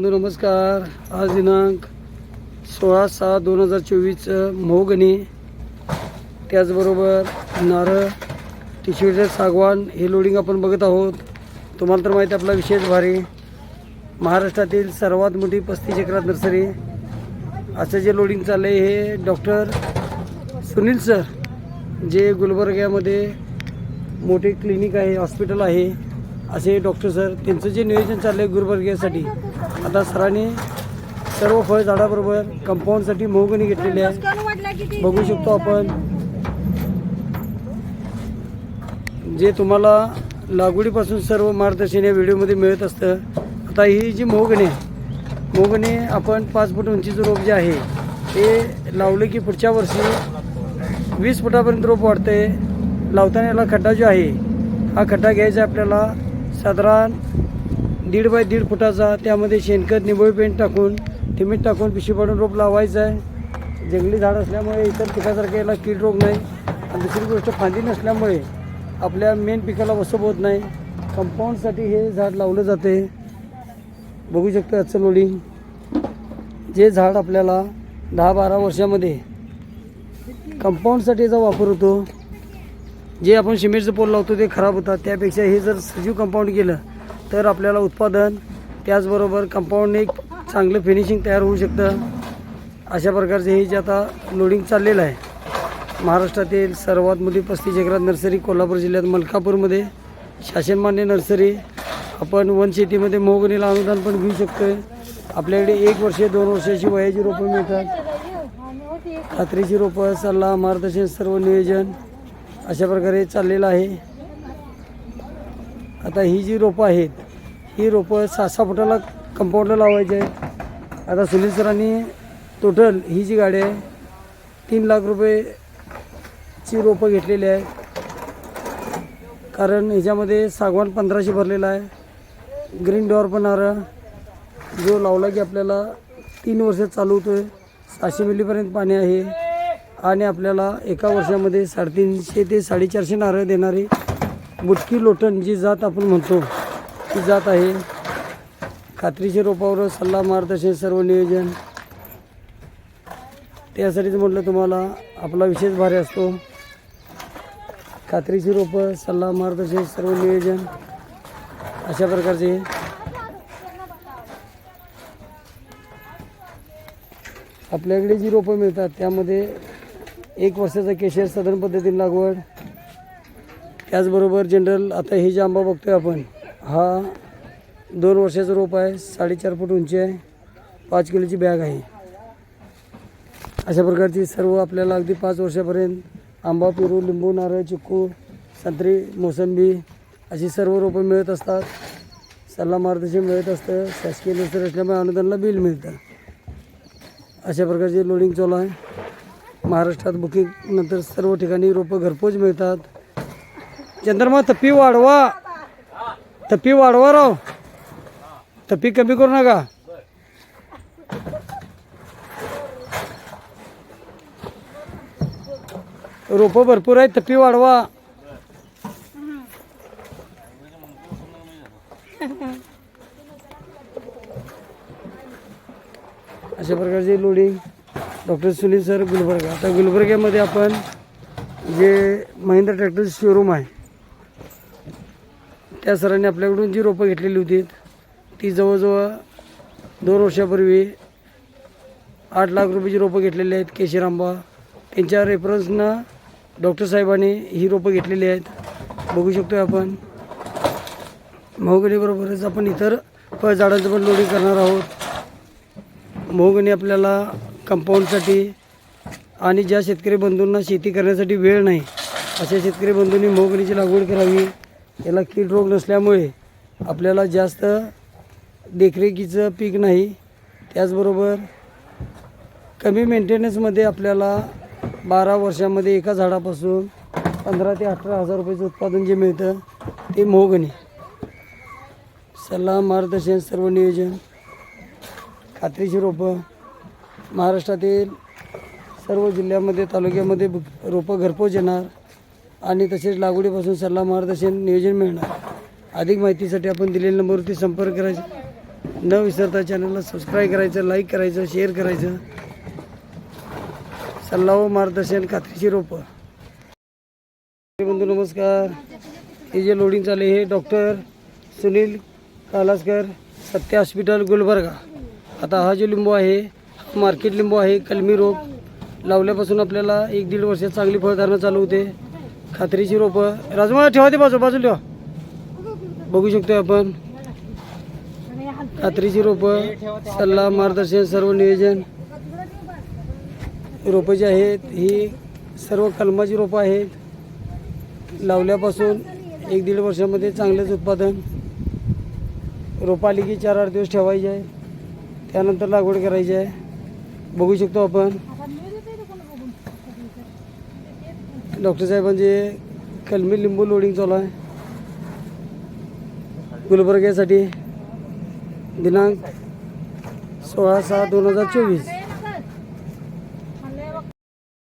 बंधू नमस्कार. आज दिनांक सोळा सहा दोन हजार चोवीसचं मोगणी त्याचबरोबर नारळ टिशर्ट सागवान हे लोडिंग आपण बघत आहोत. तुम्हाला तर माहिती आहे आपला विशेष भारी. महाराष्ट्रातील सर्वात मोठी पस्तीस एकरात नर्सरी. असं जे लोडिंग चाललं आहे हे डॉक्टर सुनील सर जे गुलबर्ग्यामध्ये मोठे क्लिनिक आहे हॉस्पिटल आहे असे डॉक्टर सर त्यांचं जे नियोजन चाललं आहे गुलबर्ग्यासाठी आता सरांनी सर्व फळ झाडाबरोबर कंपाऊंडसाठी मोहगणी घेतलेली आहे. बघू शकतो आपण. जे तुम्हाला लागवडीपासून सर्व मार्गदर्शन या व्हिडिओमध्ये मिळत असतं आता ही जी मोगणी आहे आपण पाच फूट उंचीचं रोप जे आहे ते लावलं की पुढच्या वर्षी वीस फुटापर्यंत रोप वाढते लावताना याला खड्डा जो आहे हा खड्डा घ्यायचा आपल्याला साधारण दीड बाय दीड फुटाचा त्यामध्ये शेणखत निबोळी पेंट टाकून टिमीट टाकून पिशवी पाडून रोप लावायचं आहे. जंगली झाड असल्यामुळे इतर पिकासारखे याला कीड रोग नाही. आणि दुसरी गोष्ट फांदी नसल्यामुळे आपल्या मेन पिकाला वसप होत नाही. कंपाऊंडसाठी हे झाड लावलं जाते. बघू शकतो याचं लोडिंग जे झाड आपल्याला दहा बारा वर्षामध्ये कंपाऊंडसाठी याचा वापर होतो जे आपण सिमेंटचं पोल लावतो ते खराब होतात. त्यापेक्षा हे जर सजीव कंपाऊंड केलं तर आपल्याला उत्पादन त्याचबरोबर कंपाऊंडने एक चांगलं फिनिशिंग तयार होऊ शकतं. अशा प्रकारचे हे जे आता लोडिंग चाललेलं आहे महाराष्ट्रातील सर्वात मोठी पस्तीस एकरात नर्सरी कोल्हापूर जिल्ह्यात मलकापूरमध्ये. शासनमान्य नर्सरी आपण वनशेतीमध्ये मोगनीला अनुदान पण घेऊ शकतो आपल्याकडे एक वर्ष दोन वर्षाची वयाची रोपं मिळतात. खात्रीची रोपं सल्ला मार्गदर्शन सर्व नियोजन अशा प्रकारे चाललेलं आहे. आता ही जी रोपं आहेत ही रोपं सहा सहा फुटाला कंपाऊंडला लावायची आहेत. आता सुनील सरांनी टोटल ही जी गाडी आहे तीन लाख रुपयेची रोपं घेतलेली आहे कारण ह्याच्यामध्ये सागवान पंधराशे भरलेला आहे. ग्रीन डॉर पण नारळ जो लावला की आपल्याला तीन वर्ष चालू होतो आहे सहाशे मिलीपर्यंत पाणी आहे. आणि आपल्याला एका वर्षामध्ये साडेतीनशे ते साडेचारशे नारळ देणारी बुटकी लोटण जी जात आपण म्हणतो ती जात आहे. खात्रीच्या रोपावर सल्ला मार्गदर्शन सर्व नियोजन. त्यासाठीच म्हटलं तुम्हाला आपला विशेष भारी असतो. खात्रीची रोपं सल्ला मार्गदर्शन सर्व नियोजन. अशा प्रकारचे. आपल्याकडे जी रोपं मिळतात त्यामध्ये एक वर्षाचा केशर साधारण पद्धतीने लागवड त्याचबरोबर जनरल आता हे जे आंबा बघतोय आपण हा दोन वर्षाचं रोप आहे साडेचार फूट उंची आहे पाच किलोची बॅग आहे. अशा प्रकारची सर्व आपल्याला अगदी पाच वर्षापर्यंत आंबा पेरू लिंबू नारळ चिक्कू संत्री मोसंबी अशी सर्व रोपं मिळत असतात. सल्ला मार्गदर्शन मिळत असतं. शासकीय नर्सरी असल्यामुळे अनुदानला बिल मिळतं. अशा प्रकारचे लोडिंग चालू आहे. महाराष्ट्रात बुकिंग नंतर सर्व ठिकाणी रोपं घरपोच मिळतात. चंद्रमा तप्पी वाढवा. तप्पी वाढवा राव. तप्पी कमी करू नका. रोपं भरपूर आहेत तप्पी वाढवा. अशा प्रकारचे loading doctor Sunil sir Gulbarga. आता गुलबर्ग्यामध्ये आपण जे महिंद्रा ट्रॅक्टरचं शोरूम आहे त्या सरांनी आपल्याकडून जी रोपं घेतलेली होती ती जवळजवळ दोन वर्षापूर्वी आठ लाख रुपयाची रोपं घेतलेली आहेत केशर आंबा. त्यांच्या रेफरन्सनं डॉक्टर साहेबांनी ही रोपं घेतलेली आहेत. बघू शकतो आपण. मोहगणीबरोबरच आपण इतर फळझाडांचं पण लोडिंग करणार आहोत. मोहगणी आपल्याला कंपाऊंडसाठी आणि ज्या शेतकरी बंधूंना शेती करण्यासाठी वेळ नाही अशा शेतकरी बंधूंनी मोहगणीची लागवड करावी. याला कीड रोग नसल्यामुळे आपल्याला जास्त देखरेखीचं पीक नाही. त्याचबरोबर कमी मेंटेनन्समध्ये आपल्याला बारा वर्षामध्ये एका झाडापासून पंधरा ते अठरा हजार रुपयाचं उत्पादन जे मिळतं ते मोहगणी सल्ला मार्गदर्शन सर्व नियोजन खात्रीची रोपं महाराष्ट्रातील सर्व जिल्ह्यामध्ये तालुक्यामध्ये रोपं घरपोच येणार. आणि तसेच लागवडीपासून सल्ला मार्गदर्शन नियोजन मिळणार. अधिक माहितीसाठी आपण दिलेल्या नंबरवरती संपर्क करायचा. न विसरता चॅनलला सबस्क्राईब करायचं लाईक करायचं शेअर करायचं. सल्ला व मार्गदर्शन खात्रीची रोपं. बंधू नमस्कार. हे जे लोडिंग चालू आहे हे डॉक्टर सुनील कालासकर सत्य हॉस्पिटल गुलबर्गा. आता हा जो लिंबू आहे हा मार्केट लिंबू आहे कलमी रोप. लावल्यापासून आपल्याला एक दीड वर्षात चांगली फळधारणा चालू होते. खात्रीची रोपं. राजमा ठेवा ते बाजू बाजू ठेवा. बघू शकतो आपण. खात्रीची रोपं सल्ला मार्गदर्शन सर्व नियोजन. रोपं जी आहेत ही सर्व कलमाची रोपं आहेत. लावल्यापासून एक दीड वर्षामध्ये चांगलंच उत्पादन. रोपं आली की चार आठ दिवस ठेवायचे. आहे त्यानंतर लागवड करायची आहे. बघू शकतो आपण. डॉक्टर साहेबांचे म्हणजे कलमी लिंबू लोडिंग चालू आहे. गुलबर्ग्यासाठी दिनांक सोळा सहा दोन हजार चोवीस.